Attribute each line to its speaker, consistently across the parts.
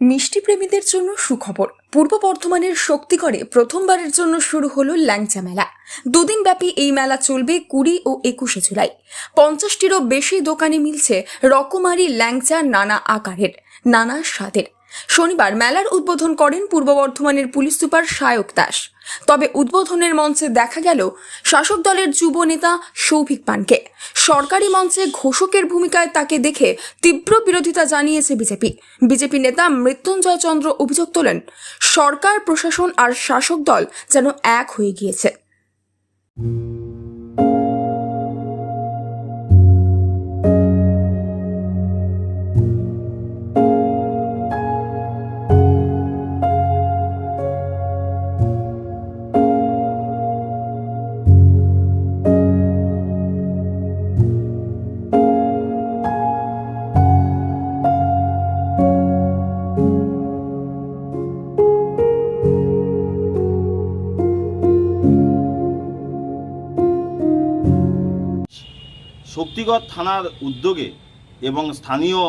Speaker 1: মিষ্টি প্রেমীদের জন্য সুখবর। পূর্ব বর্ধমানের শক্তিগড়ে প্রথমবারের জন্য শুরু হলো ল্যাংচা মেলা। দুদিন ব্যাপী এই মেলা চলবে কুড়ি ও একুশে জুলাই। পঞ্চাশটিরও বেশি দোকানে মিলছে রকমারি ল্যাংচা নানা আকারের, নানা স্বাদের। শনিবার মেলার উদ্বোধন করেন পূর্ব বর্ধমানের পুলিশ সুপার সায়ক দাস। তবে উদ্বোধনের মঞ্চে দেখা গেল শাসক দলের যুব নেতা সৌভিক পানকে। সরকারি মঞ্চে ঘোষকের ভূমিকায় তাকে দেখে তীব্র বিরোধিতা জানিয়েছে বিজেপি। বিজেপি নেতা মৃত্যুঞ্জয় চন্দ্র অভিযোগ তোলেন, সরকার, প্রশাসন আর শাসক দল যেন এক হয়ে গিয়েছে।
Speaker 2: শক্তিগড় থানার উদ্যোগে এবং স্থানীয়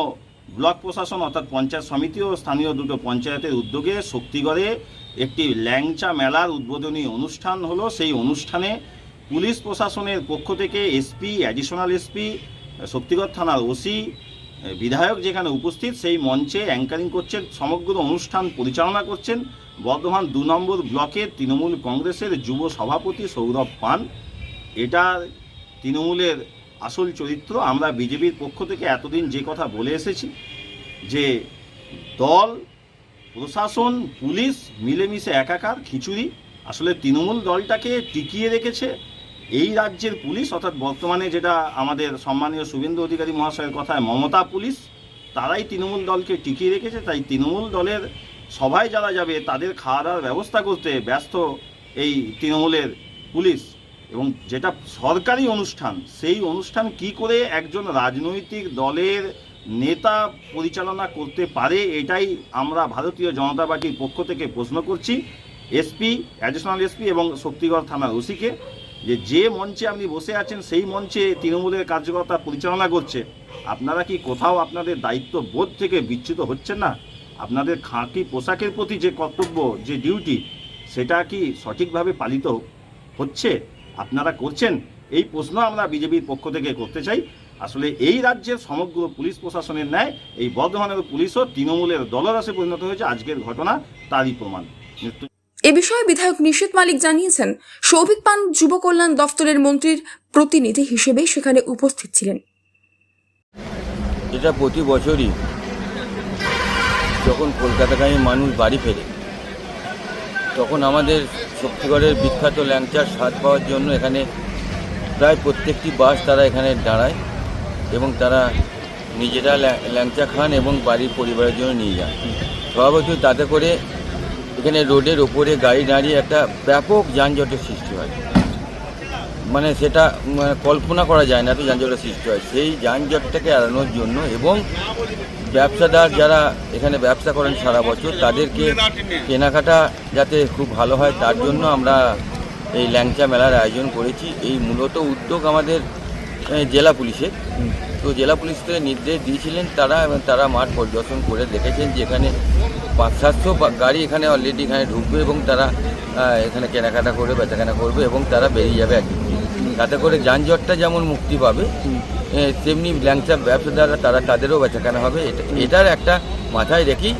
Speaker 2: ব্লক প্রশাসন অর্থাৎ পঞ্চায়েত সমিতি ও স্থানীয় দুটো পঞ্চায়েতের উদ্যোগে শক্তিগড়ে একটি ল্যাংচা মেলার উদ্বোধনী অনুষ্ঠান হলো। সেই অনুষ্ঠানে পুলিশ প্রশাসনের পক্ষ থেকে এসপি অ্যাডিশনাল এসপি, শক্তিগড় থানার ওসি, বিধায়ক যেখানে উপস্থিত, সেই মঞ্চে অ্যাঙ্কারিং করছেন, সমগ্র অনুষ্ঠান পরিচালনা করছেন বর্ধমান দু নম্বর ব্লকের তৃণমূল কংগ্রেসের যুব সভাপতি সৌরভ পান এটা তৃণমূলের আসল চরিত্র, আমরা বিজেপির পক্ষ থেকে এতদিন যে কথা বলে এসেছি, যে দল, প্রশাসন, পুলিশ মিলেমিশে একাকার, খিচুড়ি। আসলে তৃণমূল দলটাকে টিকিয়ে রেখেছে এই রাজ্যের পুলিশ, অর্থাৎ বর্তমানে যেটা আমাদের সম্মানীয় শুভেন্দু অধিকারী মহাশয়ের কথায়, মমতা পুলিশ, তারাই তৃণমূল দলকে টিকিয়ে রেখেছে। তাই তৃণমূল দলের সভায় যারা যাবে, তাদের খাওয়া দাওয়ার ব্যবস্থা করতে ব্যস্ত এই তৃণমূলের পুলিশ। এবং যেটা সরকারি অনুষ্ঠান, সেই অনুষ্ঠান কি করে একজন রাজনৈতিক দলের নেতা পরিচালনা করতে পারে, এটাই আমরা ভারতীয় জনতা পার্টির পক্ষ থেকে প্রশ্ন করছি। এসপি, অ্যাডিশনাল এসপি এবং শক্তিগড় থানার ওসিকে, যে যে মঞ্চে আপনি বসে আছেন, সেই মঞ্চে তৃণমূলের কার্যকর্তা পরিচালনা করছে। আপনারা কি কোথাও আপনাদের দায়িত্ব বোধ থেকে বিচ্যুত হচ্ছেন না? আপনাদের খাঁটি পোশাকের প্রতি যে কর্তব্য, যে ডিউটি, সেটা কি সঠিকভাবে পালিত হচ্ছে? আপনারা করছেন এই প্রশ্ন আমরা বিজেপির পক্ষ থেকে করতে চাই। আসলে এই রাজ্যের সমগ্র পুলিশ প্রশাসনের ন্যায় এই বর্ধমানের পুলিশও তৃণমূলের দলরাশে পরিণত হয়েছে। আজকের ঘটনা তারই প্রমাণ।
Speaker 1: এ বিষয়ে বিধায়ক নিশীত মালিক জানিয়েছেন সৌভিক পান যুব কল্যাণ দফতরের মন্ত্রীর প্রতিনিধি হিসেবে সেখানে উপস্থিত ছিলেন।
Speaker 3: এটা প্রতি বছরই যখন কলকাতাগামী মানুষ বাড়ি ফেরে তখন আমাদের শক্তিগড়ের বিখ্যাত ল্যাংচার স্বাদ পাওয়ার জন্য এখানে প্রায় প্রত্যেকটি বাস তারা এখানে দাঁড়ায় এবং তারা নিজেরা ল্যা- ল্যাংচা খান এবং বাড়ির পরিবারের জন্য নিয়ে যান। স্বভাবতই তাতে করে এখানে রোডের ওপরে গাড়ি দাঁড়িয়ে একটা ব্যাপক যানজটের সৃষ্টি হয়। মানে সেটা মানে কল্পনা করা যায় না এত যানজটের সৃষ্টি হয়। সেই যানজটটাকে এড়ানোর জন্য এবং ব্যবসাদার যারা এখানে ব্যবসা করেন সারা বছর, তাদেরকে কেনাকাটা যাতে খুব ভালো হয়, তার জন্য আমরা এই ল্যাংচা মেলার আয়োজন করেছি। এই মূলত উদ্যোগ আমাদের জেলা পুলিশের। তো জেলা পুলিশ থেকে নির্দেশ দিয়েছিলেন তারা এবং তারা মাঠ পরিদর্শন করে দেখেছেন যে এখানে পাঁচ, সাতশো গাড়ি এখানে অলরেডি এখানে ঢুকবে এবং তারা এখানে কেনাকাটা করবে, বেচাকেনা করবে এবং তারা বেরিয়ে যাবে একদিন। তাতে করে যানজটটা যেমন মুক্তি পাবে তেমনি ল্যাংচা ব্যবসাদাররা তারা তাদেরও বেচাকেনা হবে। এটা, এটার একটা মাথায় রেখি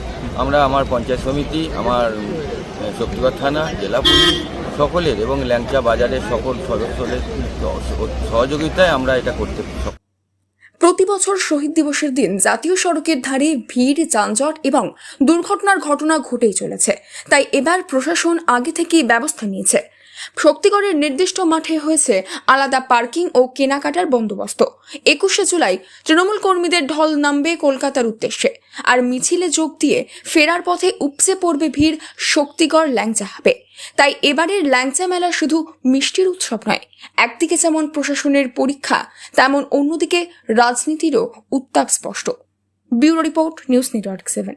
Speaker 3: আমরা আমার পঞ্চায়েত সমিতি, আমার শক্তিগড় থানা, জেলা পুলিশ সকলের এবং ল্যাংচা বাজারের সকল সদস্যদের সহযোগিতায় আমরা এটা করতে
Speaker 1: প্রতি বছর শহীদ দিবসের দিন জাতীয় সড়কের ধারে ভিড়, যানজট এবং দুর্ঘটনার ঘটনা ঘটেই চলেছে। তাই এবার প্রশাসন আগে থেকেই ব্যবস্থা নিয়েছে। শক্তিগড়ের নির্দিষ্ট মাঠে হয়েছে আলাদা পার্কিং ও কেনাকাটার বন্দোবস্ত। একুশে জুলাই তৃণমূল কর্মীদের ঢল নামবে কলকাতার উদ্দেশ্যে, আর মিছিলে যোগ দিয়ে ফেরার পথে উপসে পড়বে ভিড় শক্তিগড় ল্যাংচা হবে তাই এবারের ল্যাংচা মেলা শুধু মিষ্টির উৎসব নয়, একদিকে যেমন প্রশাসনের পরীক্ষা, তেমন অন্যদিকে রাজনীতিরও উত্তাপ স্পষ্ট। Bureau report news network seven.